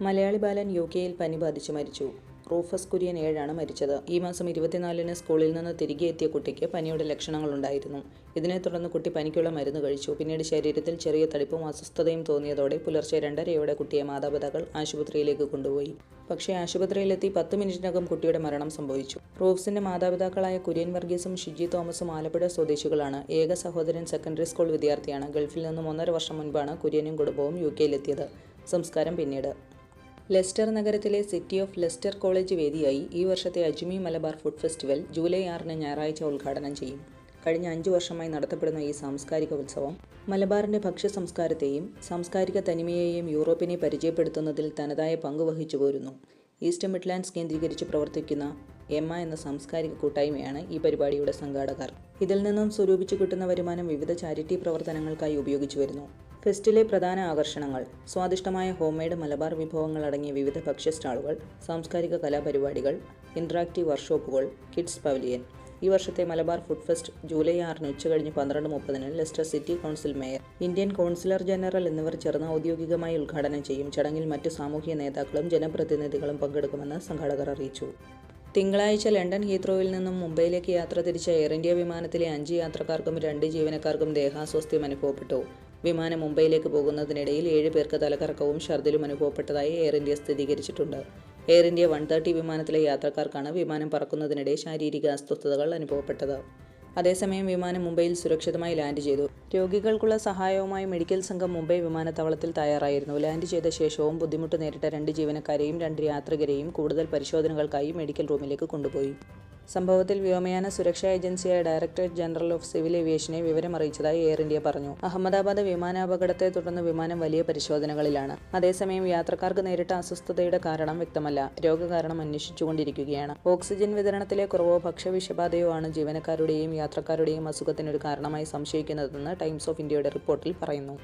മലയാളി ബാലൻ U കെയിൽ പനി ബാധിച്ച് മരിച്ചു. റൂഫസ് കുര്യൻ ഏഴാണ് മരിച്ചത്. ഈ മാസം ഇരുപത്തിനാലിന് സ്കൂളിൽ നിന്ന് തിരികെ എത്തിയ കുട്ടിക്ക് പനിയുടെ ലക്ഷണങ്ങളുണ്ടായിരുന്നു. ഇതിനെ തുടർന്ന് കുട്ടി പനിക്കുള്ള മരുന്ന് കഴിച്ചു. പിന്നീട് ശരീരത്തിൽ ചെറിയ തടിപ്പും അസ്വസ്ഥതയും തോന്നിയതോടെ പുലർച്ചെ രണ്ടരയോടെ കുട്ടിയെ മാതാപിതാക്കൾ ആശുപത്രിയിലേക്ക് കൊണ്ടുപോയി. പക്ഷേ ആശുപത്രിയിലെത്തി പത്ത് മിനിറ്റിനകം കുട്ടിയുടെ മരണം സംഭവിച്ചു. റൂഫ്സിന്റെ മാതാപിതാക്കളായ കുര്യൻ വർഗീസും ഷിജി തോമസും ആലപ്പുഴ സ്വദേശികളാണ്. ഏക സഹോദരൻ സെക്കൻഡറി സ്കൂൾ വിദ്യാർത്ഥിയാണ്. ഗൾഫിൽ നിന്നും ഒന്നര വർഷം മുൻപാണ് കുര്യനും കുടുംബവും യു കെയിലെത്തിയത്. സംസ്കാരം പിന്നീട്. ലെസ്റ്റർ നഗരത്തിലെ സിറ്റി ഓഫ് ലെസ്റ്റർ കോളേജ് വേദിയായി ഈ വർഷത്തെ Ajmi Malabar food festival July ആറിന് ഞായറാഴ്ച ഉദ്ഘാടനം ചെയ്യും. കഴിഞ്ഞ അഞ്ചു വർഷമായി നടത്തപ്പെടുന്ന ഈ സാംസ്കാരിക ഉത്സവം മലബാറിന്റെ ഭക്ഷ്യ സംസ്കാരത്തെയും സാംസ്കാരിക തനിമയെയും യൂറോപ്പിനെ പരിചയപ്പെടുത്തുന്നതിൽ തനതായ പങ്ക് വഹിച്ചു പോരുന്നു. ഈസ്റ്റ് മിഡ്ലാൻഡ്സ് കേന്ദ്രീകരിച്ച് പ്രവർത്തിക്കുന്ന എമ്മ എന്ന സാംസ്കാരിക കൂട്ടായ്മയാണ് ഈ പരിപാടിയുടെ സംഘാടകർ. ഇതിൽ നിന്നും സ്വരൂപിച്ചു കിട്ടുന്ന വരുമാനം വിവിധ ചാരിറ്റി പ്രവർത്തനങ്ങൾക്കായി ഉപയോഗിച്ചു വരുന്നു. ഫെസ്റ്റിലെ പ്രധാന ആകർഷണങ്ങൾ സ്വാദിഷ്ടമായ ഹോംമെയ്ഡ് മലബാർ വിഭവങ്ങൾ അടങ്ങിയ വിവിധ ഭക്ഷ്യ സ്റ്റാളുകൾ സാംസ്കാരിക കലാപരിപാടികൾ ഇൻട്രാക്റ്റീവ് വർക്ക്ഷോപ്പുകൾ കിഡ്സ് പവലിയൻ. ഈ വർഷത്തെ മലബാർ ഫുഡ് ഫെസ്റ്റ് ജൂലൈ ആറിന് ഉച്ചകഴിഞ്ഞ് പന്ത്രണ്ട് മുപ്പതിന് Leicester City Council mayor Indian councillor general എന്നിവർ ചേർന്ന് ഔദ്യോഗികമായി ഉദ്ഘാടനം ചെയ്യും. ചടങ്ങിൽ മറ്റു സാമൂഹിക നേതാക്കളും ജനപ്രതിനിധികളും പങ്കെടുക്കുമെന്ന് സംഘാടകർ അറിയിച്ചു. തിങ്കളാഴ്ച ലണ്ടൻ ഹീത്രോയിൽ നിന്നും മുംബൈയിലേക്ക് യാത്ര തിരിച്ച എയർ ഇന്ത്യ വിമാനത്തിലെ അഞ്ച് യാത്രക്കാർക്കും രണ്ട് ജീവനക്കാർക്കും ദേഹാസ്വാസ്ഥ്യം അനുഭവപ്പെട്ടു. വിമാനം മുംബൈയിലേക്ക് പോകുന്നതിനിടയിൽ ഏഴ് പേർക്ക് തലകറക്കവും ഛർദിലും അനുഭവപ്പെട്ടതായി എയർ ഇന്ത്യ സ്ഥിരീകരിച്ചിട്ടുണ്ട്. എയർ ഇന്ത്യ വൺ തേർട്ടി വിമാനത്തിലെ യാത്രക്കാർക്കാണ് വിമാനം പറക്കുന്നതിനിടെ ശാരീരിക അസ്വസ്ഥതകൾ അനുഭവപ്പെട്ടത്. അതേസമയം വിമാനം മുംബൈയിൽ സുരക്ഷിതമായി ലാൻഡ് ചെയ്തു. രോഗികൾക്കുള്ള സഹായവുമായി മെഡിക്കൽ സംഘം മുംബൈ വിമാനത്താവളത്തിൽ തയ്യാറായിരുന്നു. ലാൻഡ് ചെയ്ത ശേഷവും ബുദ്ധിമുട്ട് നേരിട്ട രണ്ട് ജീവനക്കാരെയും രണ്ട് യാത്രികരെയും കൂടുതൽ പരിശോധനകൾക്കായി മെഡിക്കൽ റൂമിലേക്ക് കൊണ്ടുപോയി. സംഭവത്തിൽ വ്യോമയാന സുരക്ഷാ ഏജൻസിയായ ഡയറക്ടറേറ്റ് ജനറൽ ഓഫ് സിവിൽ ഏവിയേഷനെ വിവരം അറിയിച്ചതായി എയർ ഇന്ത്യ പറഞ്ഞു. അഹമ്മദാബാദ് വിമാനാപകടത്തെ തുടർന്ന് വിമാനം വലിയ പരിശോധനകളിലാണ്. അതേസമയം യാത്രക്കാർക്ക് നേരിട്ട അസ്വസ്ഥതയുടെ കാരണം വ്യക്തമല്ല. രോഗകാരണം അന്വേഷിച്ചുകൊണ്ടിരിക്കുകയാണ്. ഓക്സിജൻ വിതരണത്തിലെ കുറവോ ഭക്ഷ്യവിഷബാധയോ ആണ് ജീവനക്കാരുടെയും യാത്രക്കാരുടെയും അസുഖത്തിനൊരു കാരണമായി സംശയിക്കുന്നതെന്ന് ടൈംസ് ഓഫ് ഇന്ത്യയുടെ റിപ്പോർട്ടിൽ പറയുന്നു.